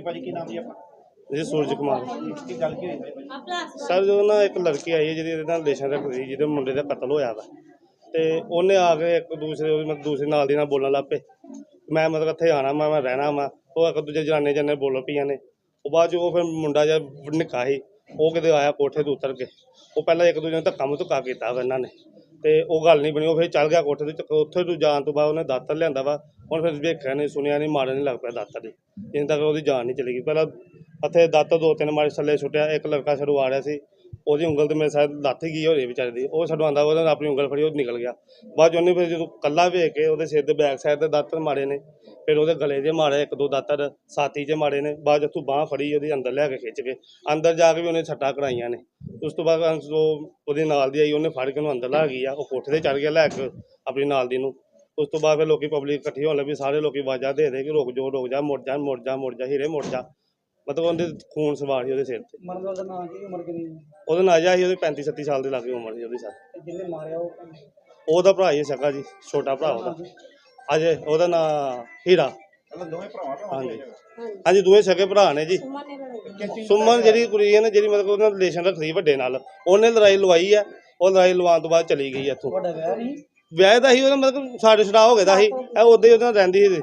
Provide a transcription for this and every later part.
ਜੀ ਭਾਜੀ ਕੀ ਨਾਮ ਜੀ ਆਪਣਾ? ਜੀ ਸੂਰਜ ਕੁਮਾਰ। ਕੀ ਗੱਲ ਕੀ ਹੋਈ? ਸਰ ਜਦੋਂ ਨਾ ਇੱਕ ਲੜਕੀ ਆਈ ਹੈ ਜਿਹਦੀ ਇਹਦੇ ਨਾਲ ਰਿਲੇਸ਼ਨ ਰੱਖਦੀ ਜਿਹਦੇ ਮੁੰਡੇ ਦਾ ਕਤਲ ਹੋਇਆ ਵਾ। ਤੇ ਉਹਨੇ ਆ ਕੇ ਇੱਕ ਦੂਸਰੇ ਉਹਦੀ ਮਤਲਬ ਦੂਸਰੇ ਨਾਲ ਦੀ ਨਾਲ ਬੋਲਣ ਲੱਗ ਪਏ। ਮੈਂ ਮਤਲਬ ਇੱਥੇ ਆਣਾ ਮੈਂ ਮੈਂ ਰਹਿਣਾ ਵਾ। ਉਹ ਇੱਕ ਦੂਜੇ ਜਨਾਨੇ ਜਨੇ ਬੋਲ ਪਈਆਂ ਨੇ। ਉਹ ਬਾਅਦ 'ਚ ਉਹ ਫਿਰ ਮੁੰਡਾ ਜਿਹਾ ਨਿੱਕਾ ਸੀ ਉਹ ਕਿਤੇ ਆਇਆ ਕੋਠੇ ਤੋਂ ਉਤਰ ਕੇ। ਉਹ ਪਹਿਲਾਂ ਇੱਕ ਦੂਜੇ ਨੂੰ ਧੱਕਾ ਮੁੱਕਾ ਕੀਤਾ ਵਾ ਇਹਨਾਂ ਨੇ। ਤੇ ਉਹ ਗੱਲ ਨਹੀਂ ਬਣੀ, ਉਹ ਫਿਰ ਚੱਲ ਗਿਆ ਕੋਠੇ ਤੇ ਉੱਥੇ ਤੋਂ ਜਾਣ ਤੋਂ ਬਾਅਦ ਉਹਨੇ ਦਾਤਰ ਲਿਆਂਦਾ ਵਾ, ਹੁਣ ਫਿਰ ਵੇਖਿਆ ਨਹੀਂ, ਸੁਣਿਆ ਨਹੀਂ ਮਾਰਨ ਨਹੀਂ ਲੱਗ ਪਿਆ ਦਾਤਰ ਦੀ। ਜਿੰਨ ਤੱਕ ਉਹਦੀ ਜਾਨ ਨਹੀਂ ਚਲੀ ਗਈ। ਪਹਿਲਾਂ ਹੱਥੇ ਦਾਤਰ ਦੋ ਤਿੰਨ ਮਾਰੇ ਥੱਲੇ ਸੁੱਟਿਆ, ਇੱਕ ਲੜਕਾ ਛੜੂ ਆ ਰਿਹਾ ਸੀ ਉਹਦੀ ਉਂਗਲ ਤੇ ਮੇਰੇ ਸ਼ਾਇਦ ਲੱਥ ਗਈ ਹੋਰੀ ਵਿਚਾਰੇ ਦੀ। ਉਹ ਛਡਵਾਉਂਦਾ ਆਂਦਾ ਉਹਨੇ ਆਪਣੀ ਉਂਗਲ ਫੜੀ, ਉਹ ਨਿਕਲ ਗਿਆ। ਬਾਅਦ 'ਚ ਉਹਨੇ ਫਿਰ ਜਦੋਂ ਕੱਲਾ ਵੇਖ ਕੇ ਉਹਦੇ ਸਿਰ ਦੇ ਬੈਕ ਸਾਈਡ ਤੇ ਦਾਤਰ ਮਾਰੇ ਨੇ, ਫਿਰ ਉਹਦੇ ਗਲੇ 'ਚ ਮਾਰੇ, ਇੱਕ ਦੋ ਦਾਤਰ ਸਾਥੀ 'ਚ ਮਾਰੇ ਨੇ, ਬਾਅਦ 'ਚ ਉੱਥੋਂ ਬਾਹ ਫੜੀ, ਉਹਦੀ ਅੰਦਰ ਲੈ ਕੇ ਖਿੱਚ ਕੇ। ਅੰਦਰ ਜਾ ਕੇ ਵੀ ਉਹਨੇ ਛੱਟਾਂ ਕਰਾਈਆਂ ਨੇ। ਉਸ ਤੋਂ ਬਾਅਦ ਅੰਸ- ਉਹ ਉਹਦੇ ਨਾਲ ਦੀ ਆਈ, ਉਹਨੇ ਫੜ ਕੇ ਉਹਨੂੰ ਅੰਦਰ ਲਾ ਗਈ ਆ, ਉਹ ਕੋਠੇ ਤੇ ਚੜ ਗਿਆ ਲੈ ਕੇ ਆਪਣੀ ਨਾਲ ਦੀ ਨੂੰ। ਉਸ ਤੋਂ ਬਾਅਦ ਫਿਰ ਲੋਕੀ ਪਬਲਿਕ ਇਕੱਠੀ ਹੋਣ ਲੱਗੀ, ਸਾਰੇ ਲੋਕੀ ਆਵਾਜ਼ਾਂ ਦੇ ਦੇ ਕਿ ਰੁਕ ਜਾ ਰੁਕ ਜਾ, ਮੁੜ ਜਾ ਮੁੜ ਜਾ ਮੁੜ ਜਾ, ਹੀਰੇ ਮੁੜ ਜਾ। ਮਤਲਬ ਉਹਦੇ ਖੂਨ ਸਵਾਰ ਸੀ ਉਹਦੇ ਸਿਰ ਤੇ। ਮਰਨ ਦਾ ਨਾਂ ਕੀ ਉਮਰ ਕਿੰਨੀ ਹੈ? ਉਹਦਾ ਨਾਂ ਆਇਆ ਸੀ ਉਹਦੇ 35 37 ਸਾਲ ਦੇ ਲਾਗੇ ਉਮਰ ਸੀ ਉਹਦੀ ਸਰ ਤੇ ਜਿਹਨੇ ਮਾਰਿਆ ਉਹ ਕੌਣ? ਉਹਦਾ ਭਰਾ ਹੀ ਹੈ ਸਕਾ ਜੀ ਛੋਟਾ ਭਰਾ ਉਹਦਾ। ਅਜੇ ਉਹਦਾ ਨਾਂ ਹੀਰਾ। ਦੋਵੇਂ ਭਰਾਵਾਂ ਦਾ ਹਾਂਜੀ। ਹਾਂਜੀ ਦੋਵੇਂ ਸਕੇ ਭਰਾ ਨੇ ਜੀ। ਸੁਮਨ ਜਿਹੜੀ ਕੁੜੀ ਹੈ ਨਾ ਜਿਹੜੀ ਮਤਲਬ ਉਹਨਾਂ ਰਿਲੇਸ਼ਨ ਰੱਖਦੀ ਵੱਡੇ ਨਾਲ। ਉਹਨੇ ਲੜਾਈ ਲਵਾਈ ਆ ਉਹ ਲੜਾਈ ਲਵਾਉਣ ਤੋਂ ਬਾਅਦ ਚਲੀ ਗਈ ਇੱਥੋਂ। ਤੁਹਾਡਾ ਵਿਆਹ ਨਹੀਂ? ਵਿਆਹ ਦਾ ਸੀ ਉਹਦਾ ਮਤਲਬ ਸਾਡੇ ਛੜਾ ਹੋ ਗਿਆ ਦਾ ਸੀ। ਇਹ ਉਦੋਂ ਹੀ ਉਹਦੇ ਨਾਲ ਰਹਿੰਦੀ ਸੀ।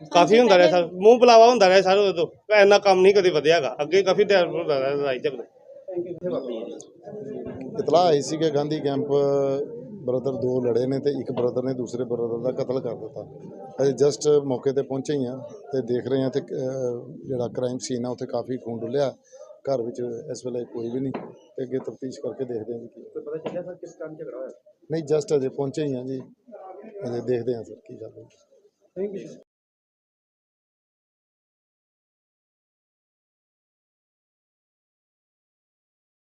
ਕਾਫੀ ਹੁੰਦਾ ਰਿਹਾ ਸਰ ਮੂੰਹ ਬੁਲਾਵਾ ਹੁੰਦਾ ਰਿਹਾ ਸਰ ਉਦੋਂ ਇੰਨਾ ਕੰਮ ਨਹੀਂ ਕਦੇ ਵਧਿਆਗਾ ਅੱਗੇ ਕਾਫੀ ਟਾਈਮ ਹੁੰਦਾ ਰਿਹਾ ਲੜਾਈ ਝਗੜੇ ਥੈਂਕ ਯੂ ਇਤਲਾਹ ਆਈ ਸੀ ਕਿ ਗਾਂਧੀ ਕੈਂਪ ਬ੍ਰਦਰ ਦੋ ਲੜੇ ਨੇ ਤੇ ਇੱਕ ਬ੍ਰਦਰ ਨੇ ਦੂਸਰੇ ਬ੍ਰਦਰ ਦਾ ਕਤਲ ਕਰ ਦਿੱਤਾ। ਅਸੀਂ ਜਸਟ ਮੌਕੇ ਤੇ ਪਹੁੰਚੇ ਹੀ ਆ ਤੇ ਦੇਖ ਰਹੇ ਹਾਂ ਤੇ ਜਿਹੜਾ ਕ੍ਰਾਈਮ ਸੀਨ ਆ ਉੱਥੇ ਕਾਫੀ ਖੂਨ ਡੁੱਲਿਆ। ਘਰ ਵਿੱਚ ਇਸ ਵੇਲੇ ਕੋਈ ਵੀ ਨਹੀਂ। ਤੇ ਅੱਗੇ ਤਫਤੀਸ਼ ਕਰਕੇ ਦੇਖਦੇ ਹਾਂ ਕੀ ਪਤਾ ਚੱਲਿਆ ਸਰ ਕਿਸ ਕਾਰਨ ਝਗੜਾ ਹੋਇਆ। ਨਹੀਂ ਜਸਟ ਅਜੇ ਪਹੁੰਚੇ ਹੀ ਆ ਜੀ। ਅਜੇ ਦੇਖਦੇ ਹਾਂ ਸਰ ਕੀ ਗੱਲ ਹੈ ਥੈਂਕ ਯੂ